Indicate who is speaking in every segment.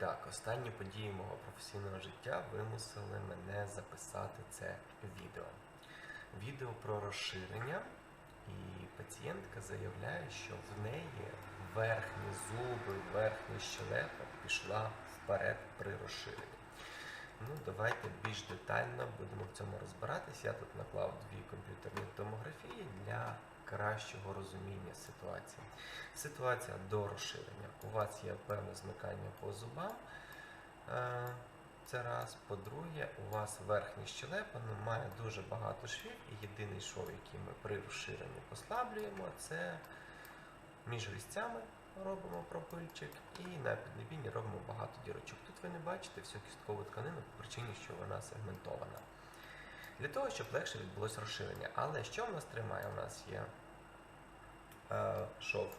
Speaker 1: Так, останні події мого професійного життя вимусили мене записати це відео. Відео про розширення, і пацієнтка заявляє, що в неї верхні зуби, верхня щелепа пішла вперед при розширенні. Ну, давайте більш детально будемо в цьому розбиратись. Я тут наклав дві комп'ютерні томографії для кращого розуміння ситуації. Ситуація до розширення. У вас є певне змикання по зубам. Е, Це раз. По-друге, у вас верхня щелепа ну, має дуже багато швів, і єдиний шов, який ми при розширенні послаблюємо, це між різцями робимо пропильчик і на піднебінні робимо багато дірочок. Тут ви не бачите всю кісткову тканину по причині, що вона сегментована. Для того, щоб легше відбулося розширення. Але що в нас тримає? У нас є е, шов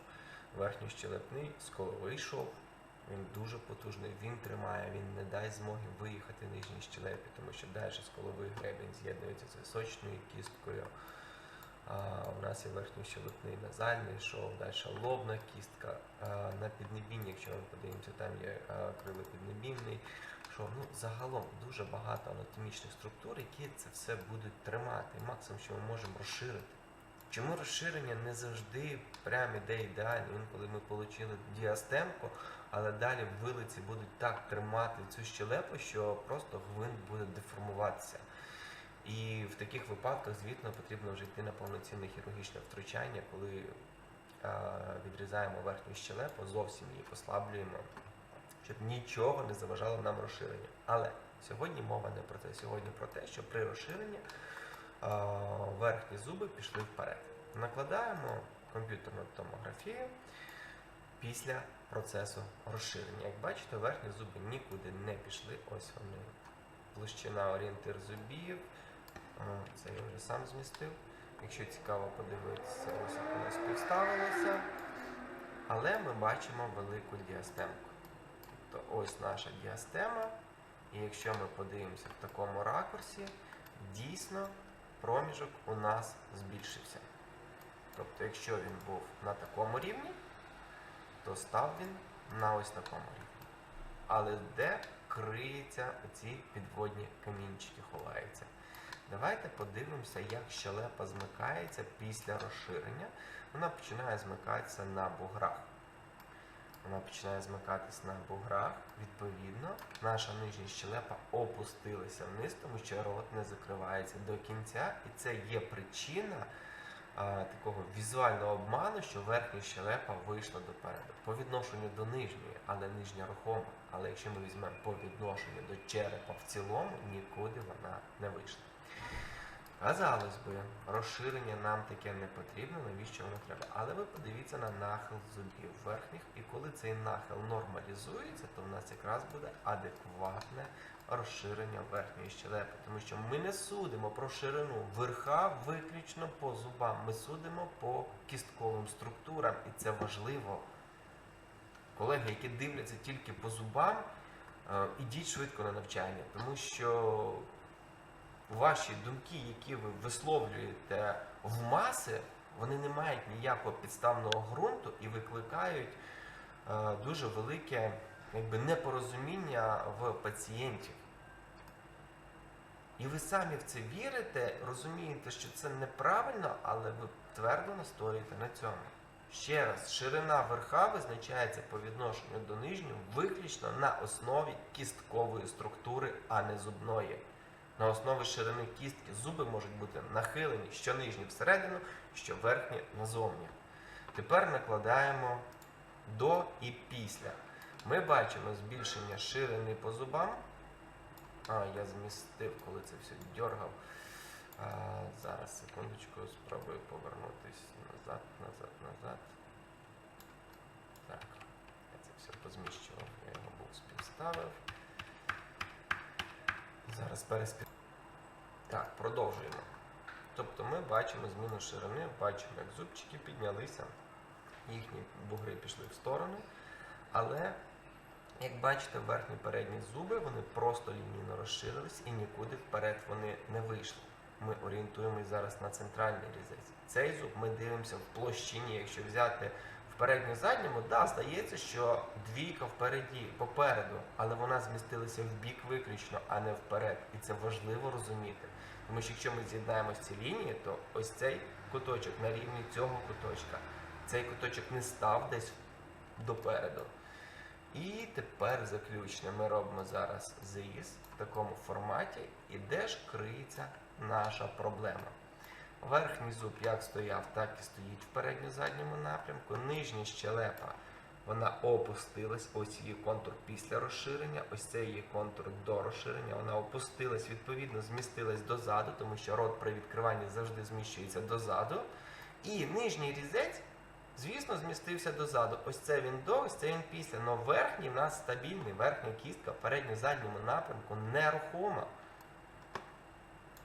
Speaker 1: верхньощелепний, сколовий шов. Він дуже потужний, він тримає, він не дасть змоги виїхати нижній щелепі, тому що далі сколовий гребень з'єднується з височною кісткою. А, у нас є верхньощелепний назальний шов, далі лобна кістка. А, на піднебінні, якщо ми подивимося, там є а, крилопіднебінний шов. Ну, загалом дуже багато анатомічних структур, які це все будуть тримати. Максимум, що ми можемо розширити. Чому розширення не завжди прям іде ідеально? Інколи ми отримали діастемку, але далі вилиці будуть так тримати цю щелепу, що просто гвинт буде деформуватися. І в таких випадках, звісно, потрібно вже йти на повноцінне хірургічне втручання, коли е, відрізаємо верхню щелепу, зовсім її послаблюємо, щоб нічого не заважало нам розширенню. Але сьогодні мова не про це. Сьогодні про те, що при розширенні верхні зуби пішли вперед. Накладаємо комп'ютерну томографію після процесу розширення. Як бачите, верхні зуби нікуди не пішли. Ось вони. Площина орієнтир зубів. Це я вже сам змістив. Якщо цікаво подивитися, ось як воно співставилося. Але ми бачимо велику діастемку. Тобто ось наша діастема. І якщо ми подивимося в такому ракурсі, дійсно проміжок у нас збільшився. Тобто, якщо він був на такому рівні, то став він на ось такому рівні. Але де криються ці підводні камінчики, ховаються? Давайте подивимося, як щелепа змикається після розширення. Вона починає змикатися на буграх. Вона починає змикатися на буграх. Відповідно, наша нижня щелепа опустилася вниз, тому що рот не закривається до кінця, і це є причина такого візуального обману, що верхня щелепа вийшла допереду. По відношенню до нижньої, але нижня рухома. Але якщо ми візьмемо по відношенню до черепа в цілому, нікуди вона не вийшла. Казалось би, розширення нам таке не потрібно, навіщо воно треба. Але ви подивіться на нахил зубів верхніх, і коли цей нахил нормалізується, то в нас якраз буде адекватне розширення верхньої щелепи. Тому що ми не судимо про ширину верха виключно по зубам. Ми судимо по кістковим структурам, і це важливо. Колеги, які дивляться тільки по зубам, е, ідіть швидко на навчання, тому що ваші думки, які ви висловлюєте в маси, вони не мають ніякого підставного ґрунту і викликають е, дуже велике якби, непорозуміння в пацієнтів. І ви самі в це вірите, розумієте, що це неправильно, але ви твердо настоюєте на цьому. Ще раз, ширина верха визначається по відношенню до нижнього виключно на основі кісткової структури, а не зубної. На основі ширини кістки зуби можуть бути нахилені що нижні всередину, що верхні назовні. Тепер накладаємо до і після. Ми бачимо збільшення ширини по зубам. А, я змістив, коли це все дергав. А, зараз, секундочку, спробую повернутися назад, назад, назад. Так, я це все позміщував, я його був співставив. Зараз переспів. Так, продовжуємо. Тобто ми бачимо зміну ширини, бачимо, як зубчики піднялися, їхні бугри пішли в сторони. Але, як бачите, верхні передні зуби вони просто лінійно розширились і нікуди вперед вони не вийшли. Ми орієнтуємось зараз на центральний різець. Цей зуб ми дивимося в площині, якщо взяти В передньо-задньому, да, здається, що двійка впереді, попереду, але вона змістилася в бік виключно, а не вперед. І це важливо розуміти. Тому що якщо ми з'єднаємо ці лінії, то ось цей куточок на рівні цього куточка. Цей куточок не став десь допереду. І тепер заключне ми робимо зараз зріз в такому форматі, і де ж криється наша проблема. Верхній зуб як стояв, так і стоїть в передньо-задньому напрямку. Нижня щелепа вона опустилась, ось її контур після розширення, ось це її контур до розширення. Вона опустилась, відповідно, змістилась дозаду, тому що рот при відкриванні завжди зміщується дозаду. І нижній різець, звісно, змістився дозаду. Ось це він до, ось це він після. Но верхній в нас стабільний, верхня кістка в передньо-задньому напрямку нерухома.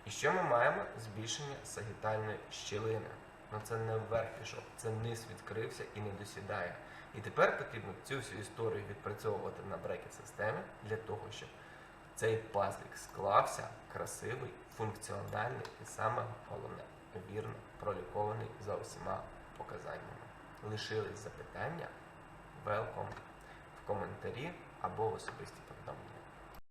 Speaker 1: І що ми маємо? Збільшення сагітальної щілини. Ну це не вверх пішов, це низ відкрився і не досідає. І тепер потрібно цю всю історію відпрацьовувати на брекет-системі для того, щоб цей пазлик склався, красивий, функціональний і саме головне, вірно пролікований за усіма показаннями. Лишились запитання? Велком в коментарі або в особисті повідомлення.